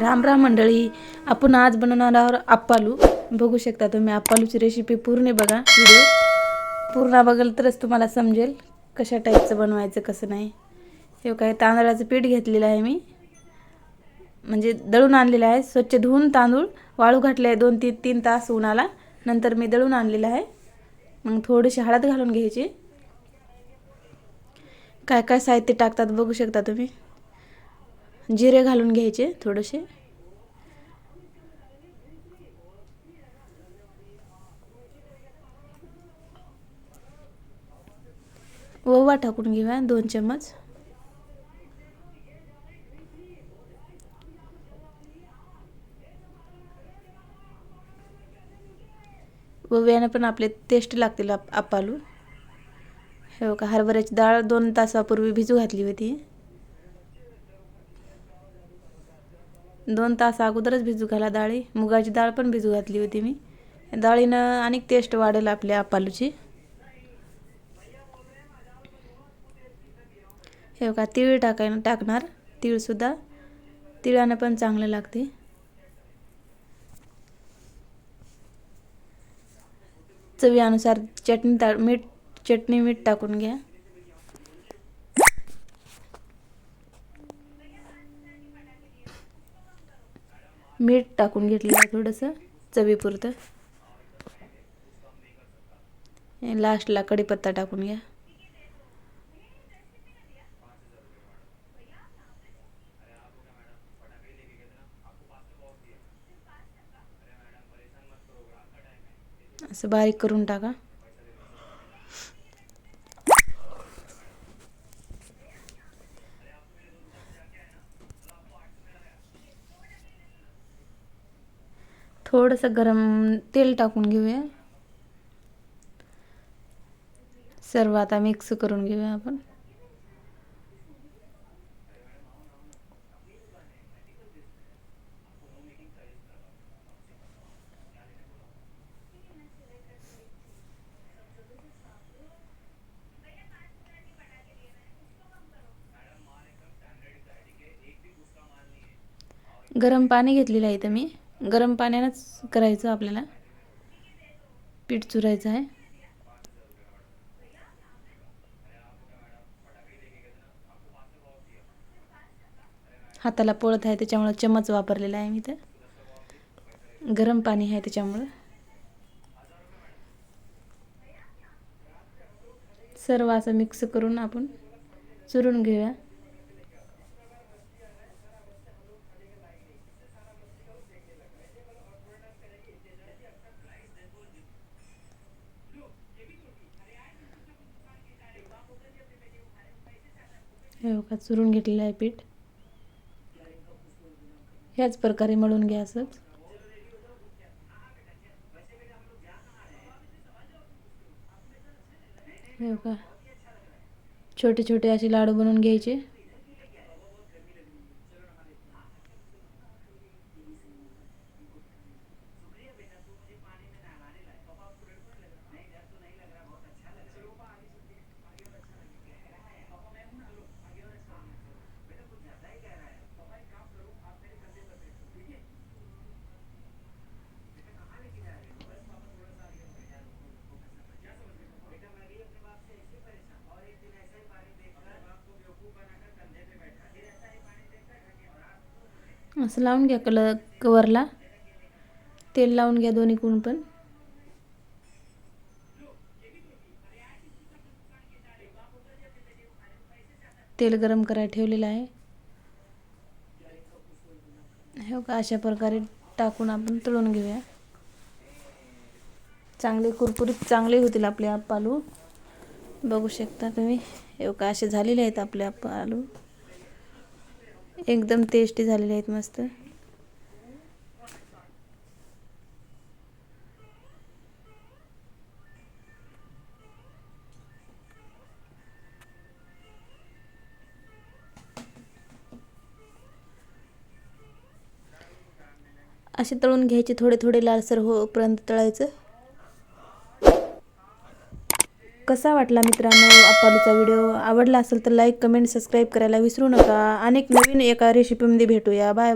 राम राम मंडळी आपण आज बनवणार आहोत आप्पालू. बघू शकता तुम्ही आप्पालूची रेसिपी पूर्ण बघा व्हिडिओ पूर्ण बघाल तरच तुम्हाला समजेल कशा टाईपचं बनवायचं कसं नाही. हे काय तांदळाचं पीठ घेतलेलं आहे मी. म्हणजे दळून आणलेलं आहे स्वच्छ धुवून तांदूळ वाळू घातले आहे दोन तीन तीन तास उन्हाला. नंतर मी दळून आणलेलं आहे. मग थोडीशी हळद घालून घ्यायची. काय काय साहित्य टाकतात बघू शकता तुम्ही. जिरे घालून घ्यायचे थोडेसे. ओवा टाकून घेऊया दोन चम्मच. ओव्याने पण आपले टेस्ट लागतील आप आपालू हे का हरभऱ्याची डाळ दोन तासापूर्वी भिजू घातली होती. दोन तास अगोदरच भिजू घाला डाळी. मुगाची डाळ पण भिजू घातली होती मी. डाळीनं आणि टेस्ट वाढेल आपल्या आपालूची. हे बघा तीळ टाकाय टाकणार. तीळसुद्धा तिळानं पण चांगलं लागते. चवीनुसार चटणी ताळ मीठ चटणी मीठ टाकून घ्या. मीठ टाकून घेतलेलं आहे थोडंसं चवीपुरतं. लास्टला कढीपत्ता टाकून घ्या. असं बारीक करून टाका. थोडंसं गरम तेल टाकून घेऊया. सर्व आता मिक्स करून घेऊया आपण. गरम पाणी घेतलेलं आहे इथं मी. गरम पाण्यानंच करायचं आपल्याला. पीठ चुरायचं आहे. हाताला पोळत आहे त्याच्यामुळं चमच वापरलेला आहे मी तर. गरम पाणी आहे त्याच्यामुळं. सर्व असं मिक्स करून आपण चुरून घेऊया. हे का चुरून घेतलेलं आहे पीठ. ह्याच प्रकारे मळून घ्या असंच. हे का छोटे छोटे असे लाडू बनवून घ्यायचे. असं लावून घ्या कलर कवरला. तेल लावून घ्या दोन्ही कोण पण. तेल गरम करायला ठेवलेलं आहे. हो का? अशा प्रकारे टाकून आपण तळून घेऊया. चांगले कुरकुरीत चांगले होतील आपले आलू. बघू शकता तुम्ही. हे का? असे झालेले आहेत आपले आलू. एकदम टेस्टी झालेले आहेत मस्त. असे तळून घ्यायचे थोडे थोडे लालसर होपर्यंत तळायचं. कसा वाटला मित्रांनो अप्पालूचा व्हिडिओ आवडला असेल तर लाईक कमेंट सबस्क्राईब करायला विसरू नका. अनेक नवीन एका रेसिपीमध्ये भेटूया. बाय